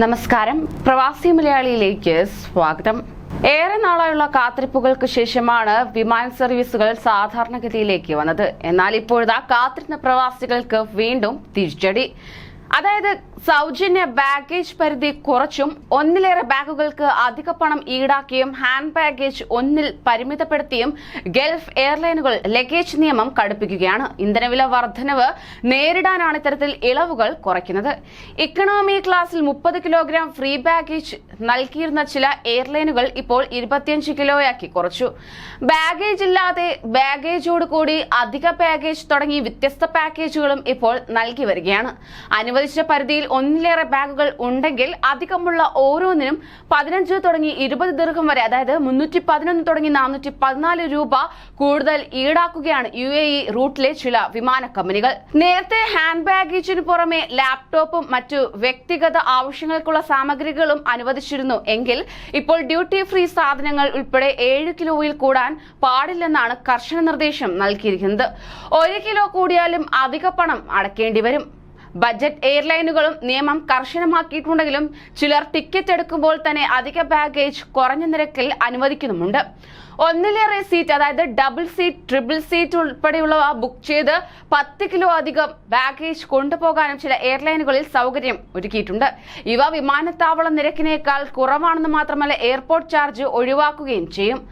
നമസ്കാരം. പ്രവാസി മലയാളിയിലേക്ക് സ്വാഗതം. ഏറെ നാളായുള്ള കാത്തിരിപ്പുകൾക്ക് ശേഷമാണ് വിമാന സർവീസുകൾ സാധാരണഗതിയിലേക്ക് വന്നത്. എന്നാൽ ഇപ്പോഴത്തെ കാത്തിരുന്ന പ്രവാസികൾക്ക് വീണ്ടും തിരിച്ചടി. അതായത് സൗജന്യ ബാഗേജ് പരിധി കുറച്ചും ഒന്നിലേറെ ബാഗുകൾക്ക് അധിക പണം ഈടാക്കിയും ഹാൻഡ് ബാഗേജ് ഒന്നിൽ പരിമിതപ്പെടുത്തിയും ഗൾഫ് എയർലൈനുകൾ ലഗേജ് നിയമം കടുപ്പിക്കുകയാണ്. ഇന്ധനവില വർധനവ് നേരിടാനാണ് ഇത്തരത്തിൽ ഇളവുകൾ കുറയ്ക്കുന്നത്. ഇക്കണോമി ക്ലാസ്സിൽ മുപ്പത് കിലോഗ്രാം ഫ്രീ ബാഗേജ് നൽകിയിരുന്ന ചില എയർലൈനുകൾ ഇപ്പോൾ ഇരുപത്തിയഞ്ച് കിലോയാക്കി കുറച്ചു. ബാഗേജ് ഇല്ലാതെ ബാഗേജോട് കൂടി അധിക ബാഗേജ് തുടങ്ങി വ്യത്യസ്ത പാക്കേജുകളും ഇപ്പോൾ നൽകി വരികയാണ്. അനുവദിച്ച പരിധിയിൽ ഒന്നിലേറെ ബാഗുകൾ ഉണ്ടെങ്കിൽ അധികമുള്ള ഓരോന്നിനും പതിനഞ്ച് തുടങ്ങി ഇരുപത് ദീർഘം വരെ അതായത് മുന്നൂറ്റി പതിനൊന്ന് തുടങ്ങി നാനൂറ്റി പതിനാല് രൂപ കൂടുതൽ ഈടാക്കുകയാണ് യു എ ഇ റൂട്ടിലെ ചില വിമാന കമ്പനികൾ. നേരത്തെ ഹാൻഡ് ബാഗേജിന് പുറമെ ലാപ്ടോപ്പും മറ്റു വ്യക്തിഗത ആവശ്യങ്ങൾക്കുള്ള സാമഗ്രികളും അനുവദിച്ചിരുന്നു എങ്കിൽ ഇപ്പോൾ ഡ്യൂട്ടി ഫ്രീ സാധനങ്ങൾ ഉൾപ്പെടെ ഏഴ് കിലോയിൽ കൂടാൻ പാടില്ലെന്നാണ് കർശന നിർദ്ദേശം നൽകിയിരിക്കുന്നത്. ഒരു കിലോ കൂടിയാലും അധിക പണം അടക്കേണ്ടി വരും. ബജറ്റ് എയർലൈനുകളും നിയമം കർശനമാക്കിയിട്ടുണ്ടെങ്കിലും ചിലർ ടിക്കറ്റ് എടുക്കുമ്പോൾ തന്നെ അധിക ബാഗേജ് കുറഞ്ഞ നിരക്കിൽ അനുവദിക്കുന്നുമുണ്ട്. ഒന്നിലേറെ സീറ്റ് അതായത് ഡബിൾ സീറ്റ് ട്രിപ്പിൾ സീറ്റ് ഉൾപ്പെടെയുള്ളവ ബുക്ക് ചെയ്ത് പത്ത് കിലോ അധികം ബാഗേജ് കൊണ്ടുപോകാനും ചില എയർലൈനുകളിൽ സൗകര്യം ഒരുക്കിയിട്ടുണ്ട്. ഇവ വിമാനത്താവള നിരക്കിനേക്കാൾ കുറവാണെന്ന് മാത്രമല്ല എയർപോർട്ട് ചാർജ് ഒഴിവാക്കുകയും ചെയ്യും.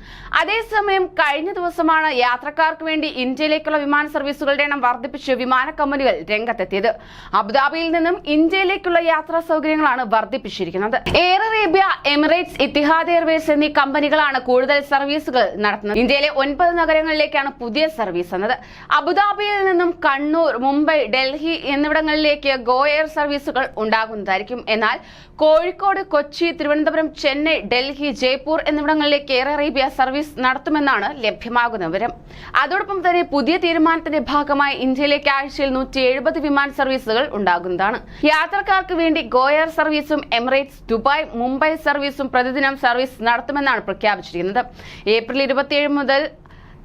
അതേസമയം കഴിഞ്ഞ ദിവസമാണ് യാത്രക്കാർക്ക് വേണ്ടി ഇന്ത്യയിലേക്കുള്ള വിമാന സർവീസുകളുടെ എണ്ണം വർദ്ധിപ്പിച്ച് വിമാന കമ്പനികൾ രംഗത്തെത്തിയത്. അബുദാബിയിൽ നിന്നും ഇന്ത്യയിലേക്കുള്ള യാത്രാ സൗകര്യങ്ങളാണ് വർദ്ധിപ്പിച്ചിരിക്കുന്നത്. Air Arabia Emirates Etihad airways എന്നീ കമ്പനികളാണ് കൂടുതൽ സർവീസുകൾ നടത്തുന്നത്. ഇന്ത്യയിലെ ഒൻപത് നഗരങ്ങളിലേക്കാണ് പുതിയ സർവീസ് എന്നത് അബുദാബിയിൽ നിന്നും കണ്ണൂർ മുംബൈ ഡൽഹി എന്നിവിടങ്ങളിലേക്ക് ഗോ എയർ സർവീസുകൾ ഉണ്ടാകുന്നതായിരിക്കും. എന്നാൽ കോഴിക്കോട് കൊച്ചി തിരുവനന്തപുരം ചെന്നൈ ഡൽഹി ജയ്പൂർ എന്നിവിടങ്ങളിലേക്ക് എയർ അറേബ്യ സർവീസ് നടത്തുമെന്നാണ് ലഭ്യമാകുന്ന വിവരം. അതോടൊപ്പം തന്നെ പുതിയ തീരുമാനത്തിന്റെ ഭാഗമായി ഇന്ത്യയിലേക്ക് ആഴ്ചയിൽ നൂറ്റി എഴുപത് വിമാന സർവീസുകൾ ഉണ്ടാകുന്നതാണ്. യാത്രക്കാർക്ക് വേണ്ടി ഗോയർ സർവീസും എമിറേറ്റ്സ് ദുബായ് മുംബൈ സർവീസും പ്രതിദിനം സർവീസ് നടത്തുമെന്നാണ് പ്രഖ്യാപിച്ചിരിക്കുന്നത്. ഏപ്രിൽ ഇരുപത്തിയേഴ് മുതൽ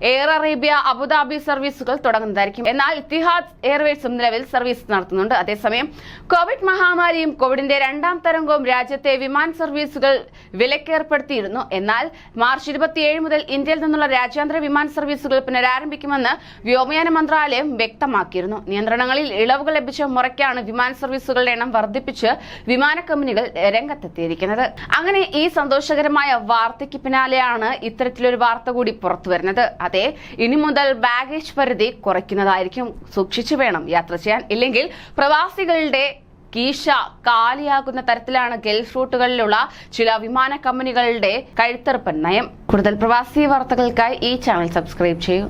എയർ അറേബ്യ അബുദാബി സർവീസുകൾ തുടങ്ങുന്നതായിരിക്കും. എന്നാൽ ഇത്തിഹാദ് എയർവേസും നിലവിൽ സർവീസ് നടത്തുന്നുണ്ട്. അതേസമയം കോവിഡ് മഹാമാരിയും കോവിഡിന്റെ രണ്ടാം തരംഗവും രാജ്യത്തെ വിമാന സർവീസുകൾ വിലക്കേർപ്പെടുത്തിയിരുന്നു. എന്നാൽ മാർച്ച് ഇരുപത്തിയേഴ് മുതൽ ഇന്ത്യയിൽ നിന്നുള്ള രാജ്യാന്തര വിമാന സർവീസുകൾ പുനരാരംഭിക്കുമെന്ന് വ്യോമയാന മന്ത്രാലയം വ്യക്തമാക്കിയിരുന്നു. നിയന്ത്രണങ്ങളിൽ ഇളവുകൾ ലഭിച്ച മുറയ്ക്കാണ് വിമാന സർവീസുകളുടെ എണ്ണം വർദ്ധിപ്പിച്ച് വിമാന കമ്പനികൾ രംഗത്തെത്തിയിരിക്കുന്നത്. അങ്ങനെ ഈ സന്തോഷകരമായ വാർത്തയ്ക്ക് പിന്നാലെയാണ് ഇത്തരത്തിലൊരു വാർത്ത കൂടി പുറത്തുവരുന്നത്. അതെ ഇനി മുതൽ ബാഗേജ് പരിധി കുറയ്ക്കുന്നതായിരിക്കും. സൂക്ഷിച്ചു വേണം യാത്ര ചെയ്യാൻ. ഇല്ലെങ്കിൽ പ്രവാസികളുടെ കീശ കാലിയാകുന്ന തരത്തിലാണ് ഗൾഫ് റൂട്ടുകളിലുള്ള ചില വിമാന കമ്പനികളുടെ കഴുത്തറുപ്പൻ നയം. കൂടുതൽ പ്രവാസി വാർത്തകൾക്കായി ഈ ചാനൽ സബ്സ്ക്രൈബ് ചെയ്യൂ.